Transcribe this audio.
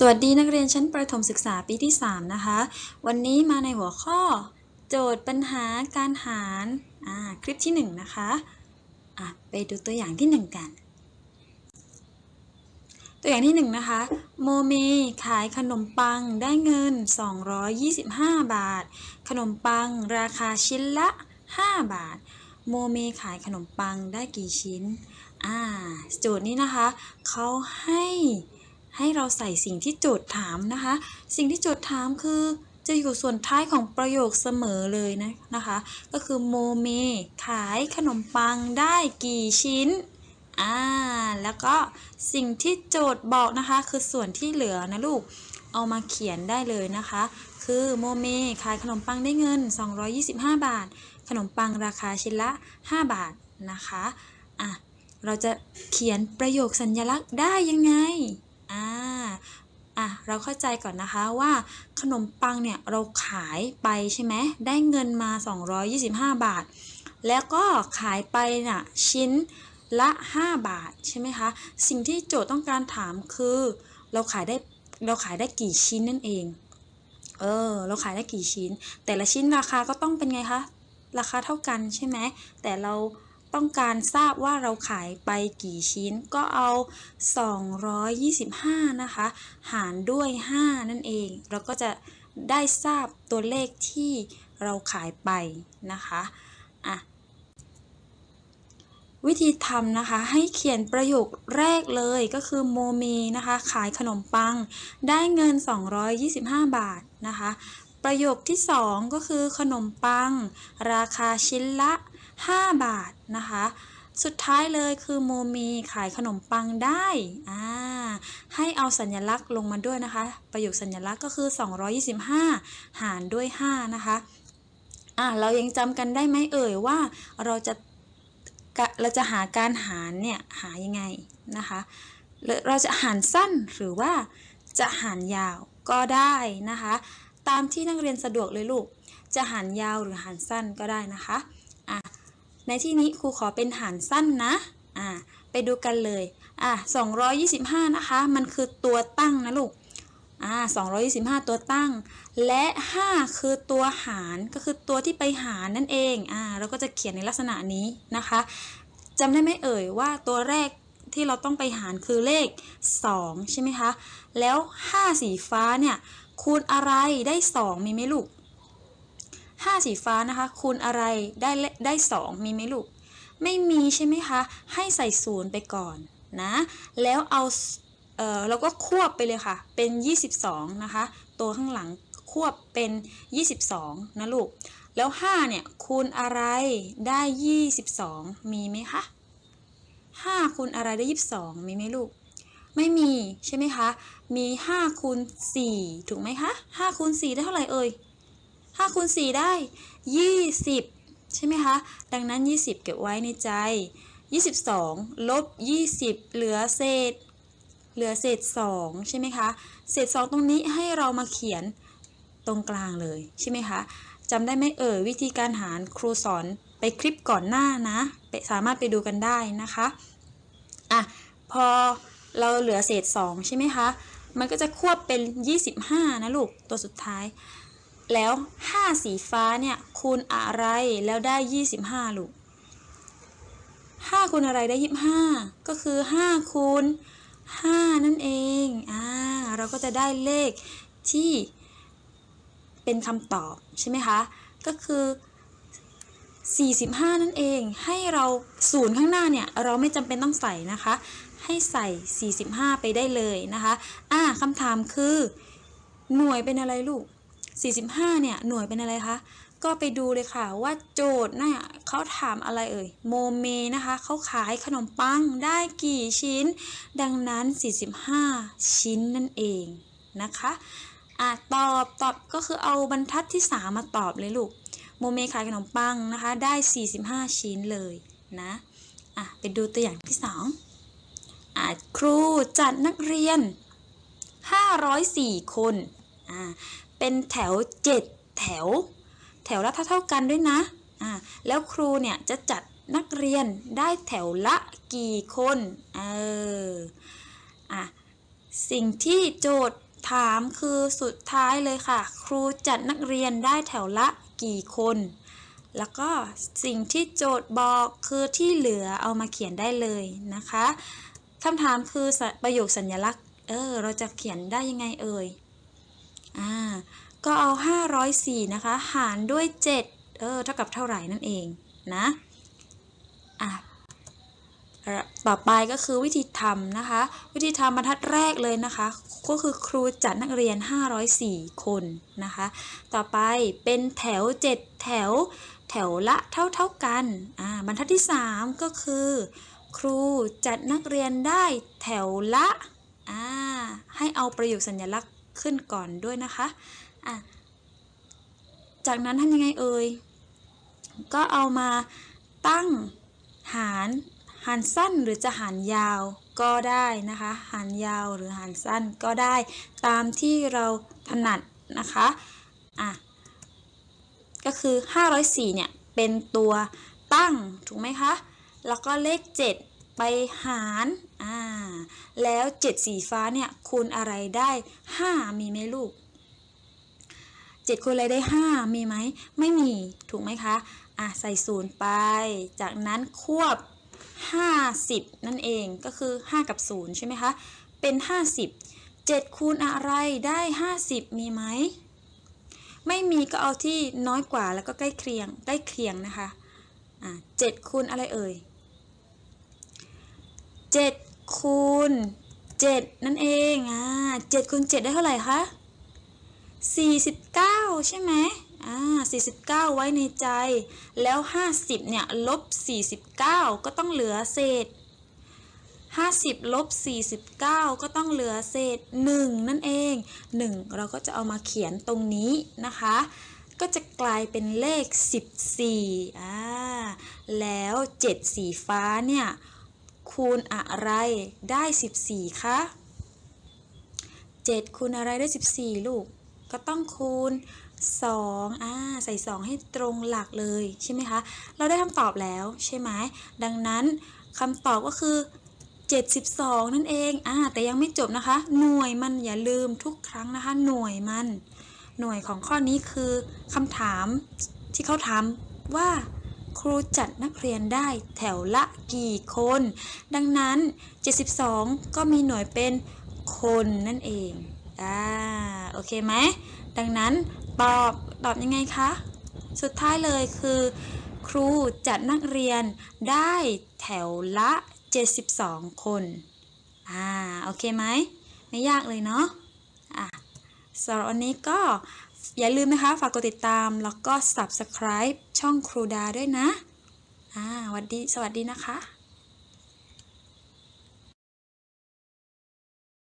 สวัสดีนักเรียนชั้นประถมศึกษาปีที่ 3 นะคะ วันนี้มาในหัวข้อ โจทย์ปัญหาการหารคลิปที่ 1 นะคะะไปดูตัวอย่างที่ 1 กัน ตัวอย่างที่ 1 นะคะ โมเมขายขนมปังได้เงิน 225 บาท ขนมปังราคาชิ้นละ 5 บาท โมเมขายขนมปังได้กี่ชิ้น อ่า โจทย์นี้นะคะ เขาให้ ให้เราใส่สิ่งที่โจทย์ถามนะคะ สิ่งที่โจทย์ถามคือจะอยู่ส่วนท้ายของประโยคเสมอเลยนะนะคะ ก็คือโมเมขายขนมปังได้กี่ชิ้นอ่าแล้วก็สิ่งที่โจทย์บอกนะคะ คือส่วนที่เหลือนะลูกเอามาเขียนได้เลยนะคะ คือโมเมขายขนมปังได้เงิน 225 บาท ขนมปังราคาชิ้นละ 5 บาทนะคะอะเราจะเขียนประโยคสัญลักษณ์ได้ยังไง อ่าอะเราเข้าใจก่อนนะคะว่าขนมปังเนี่ยเราขายไปใช่ไหมได้เงินมา 225 บาท แล้วก็ขายไปน่ะชิ้นละ 5 บาทใช่ไหมคะ สิ่งที่โจทย์ต้องการถามคือ เราขายได้เราขายได้กี่ชิ้นนั่นเอง เออ เราขายได้กี่ชิ้น แต่ละชิ้นราคาก็ต้องเป็นไงคะ ราคาเท่ากันใช่ไหมแต่เรา ต้องการทราบว่าเราขายไปกี่ชิ้นก็เอา 225 นะคะ หารด้วย 5 นั่นเอง เราก็จะได้ทราบตัวเลขที่เราขายไปนะคะอะวิธีทำนะคะ ให้เขียนประโยคแรกเลยก็คือโมเมนะคะ ขายขนมปัง ได้เงิน 225 บาทนะคะ ประโยคที่ 2 ก็คือขนมปัง ราคาชิ้นละ 5 บาทนะคะ สุดท้ายเลยคือโมมีขายขนมปังได้อ่าให้เอาสัญลักษณ์ลงมาด้วยนะคะ ประโยคสัญลักษณ์ก็คือ 225 หารด้วย 5 นะคะอ่าเรายังจำกันได้ไหมเอ่ยว่าเราจะเราจะหาการหารเนี่ยหายังไงนะคะเราจะหารสั้นหรือว่าจะหารยาวก็ได้นะคะ ตามที่นักเรียนสะดวกเลยลูก จะหารยาวหรือหารสั้นก็ได้นะคะอะ ในที่นี้ครูขอเป็นหารสั้นนะ อะไปดูกันเลย อะ225 นะคะ มันคือตัวตั้งนะลูก อ่า225 ตัวตั้ง และ 5 คือตัวหาร ก็คือตัวที่ไปหารนั่นเอง อ่า เราก็จะเขียนในลักษณะนี้นะคะจำได้ไหมเอ่ยว่าตัวแรกที่เราต้องไปหารคือเลข 2 ใช่ไหมคะ แล้ว 5 สีฟ้าเนี่ยคูณอะไรได้ 2 มีไหมลูก 5 สีฟ้านะคะ คูณอะไรได้ได้ 2 มีไหมลูก ไม่มีใช่ไหมคะ ให้ใส่ศูนย์ไปก่อนนะ แล้วเอาเออเราก็ควบไปเลยค่ะ เป็น 22 นะคะ ตัวข้างหลังควบเป็น 22 นะลูก แล้ว 5 เนี่ย คูณอะไรได้ 22 มีไหมคะ 5 คูณอะไรได้ 22 มีไหมลูก ไม่มีใช่ไหมคะ มี 5 คูณ 4 ถูกไหมคะ 5 คูณ 4 ได้เท่าไหร่เอ่ย 5คูณ4ได้ 20 ใช่ไหมคะ ดังนั้น 20 เก็บไว้ในใจ 22 ลบ 20 เหลือเศษ เหลือเศษ 2 ใช่ไหมคะ เศษ 2 ตรงนี้ให้เรามาเขียนตรงกลางเลยใช่ไหมคะจำได้ไหมเอ่ยวิธีการหารครูสอนไปคลิปก่อนหน้านะสามารถไปดูกันได้นะคะอะพอเราเหลือเศษ 2 ใช่ไหมคะ มันก็จะควบเป็น 25 นะลูก ตัวสุดท้าย แล้ว 5 สีฟ้าเนี่ยคูณอะไรแล้วได้ 25 ลูก 5 คูณอะไรได้ 25 ก็คือ 5 คูณ 5 นั่นเอง อ่า เราก็จะได้เลขที่เป็นคำตอบใช่ไหมคะ ก็คือ 45 นั่นเอง ให้เราศูนย์ข้างหน้าเนี่ยเราไม่จำเป็นต้องใส่นะคะ ให้ใส่ 45 ไปได้เลยนะคะ อ่าคำถามคือ หน่วยเป็นอะไรลูก 45 เนี่ย หน่วยเป็นอะไรคะ ก็ไปดูเลยค่ะว่าโจทย์เนี่ยเขาถามอะไรเอ่ย โมเมนะคะ เขาขายขนมปังได้กี่ชิ้น ดังนั้น 45 ชิ้นนั่นเองนะคะอะตอบตอบก็คือเอาบรรทัดที่ 3 มาตอบเลยลูก โมเมขายขนมปังนะคะ ได้ 45 ชิ้นเลยนะอะไปดูตัวอย่างที่ 2อะครูจัดนักเรียน 504 คนอ่า เป็นแถว 7 แถว แถวละเท่าๆกันด้วยนะอ่าแล้วครูเนี่ยจะจัดนักเรียนได้แถวละกี่คนเอออะสิ่งที่โจทย์ถามคือสุดท้ายเลยค่ะ ครูจัดนักเรียนได้แถวละกี่คน แล้วก็สิ่งที่โจทย์บอกคือที่เหลือเอามาเขียนได้เลยนะคะคำถามคือประโยคสัญลักษณ์เออเราจะเขียนได้ยังไงเอ่ย อ่าก็เอา 504 นะคะ หารด้วย 7 เออ เท่ากับเท่าไหร่นั่นเองนะ อะ ต่อไปก็คือวิธีทำนะคะ วิธีทำบรรทัดแรกเลยนะคะ ก็คือครูจัดนักเรียน 504 คนนะคะ ต่อไปเป็นแถว 7 แถว แถวละเท่าเท่ากัน อ่า บรรทัดที่ 3 ก็คือ ครูจัดนักเรียนได้แถวละ อ่า ให้เอาประโยคสัญลักษณ ขึ้นก่อนด้วยนะคะอะจากนั้นทำยังไงเอ่ย ก็เอามาตั้งหารหารสั้นหรือจะหารยาวก็ได้นะคะ หารยาวหรือหารสั้นก็ได้ตามที่เราถนัดนะคะอะก็คือ 504เนี่ยเป็นตัวตั้งถูกไหมคะ แล้วก็เลข 7 ไปหารอ่าแล้ว 7 สีฟ้าเนี่ยคูณอะไรได้ 5 มีไหมลูก 7คูณอะไรได้ 5 มีไหม ไม่มีถูกไหมคะอะใส่ศูนย์ไป จากนั้นควบ 50 นั่นเองก็คือ 5 กับ 0 ใช่ไหมคะ เป็น 50 7คูณอะไรได้ 50 มีไหม ไม่มีก็เอาที่น้อยกว่าแล้วก็ใกล้เคียงใกล้เคียงนะคะอะ7คูณอะไรเอ่ย 7คูณ7นั่นเองอ่า7คูณ7ได้เท่าไหร่คะ49 ใช่ไหมอ่า49 ไว้ในใจ แล้ว 50 เนี่ย ลบ 49 ก็ต้องเหลือเศษ 50 ลบ 49 ก็ต้องเหลือเศษ 1 นั่นเอง 1 เราก็จะเอามาเขียนตรงนี้นะคะ ก็จะกลายเป็นเลข 14อ่าแล้ว 7 สีฟ้าเนี่ย คูณอะไรได้ 14 คะ 7 คูณอะไรได้ 14 ลูก ก็ต้องคูณ2อ่าใส่ 2 ให้ตรงหลักเลยใช่ไหมคะ เราได้คำตอบแล้วใช่ไหม ดังนั้นคำตอบก็คือ 72 นั่นเองอ่าแต่ยังไม่จบนะคะ หน่วยมันอย่าลืมทุกครั้งนะคะ หน่วยมัน หน่วยของข้อนี้คือคำถามที่เขาถามว่า ครูจัดนักเรียนได้แถวละกี่คน ดังนั้น 72 ก็มีหน่วยเป็นคนนั่นเอง อ่า โอเคไหม ดังนั้นตอบตอบยังไงคะ สุดท้ายเลยคือ ครูจัดนักเรียนได้แถวละ 72 คน อ่า โอเคไหม ไม่ยากเลยเนาะ อะสำหรับวันนี้ก็ อย่าลืมนะคะ ฝากกดติดตามแล้วก็ subscribe ช่องครูดาด้วยนะอ่าสวัสดี สวัสดีนะคะ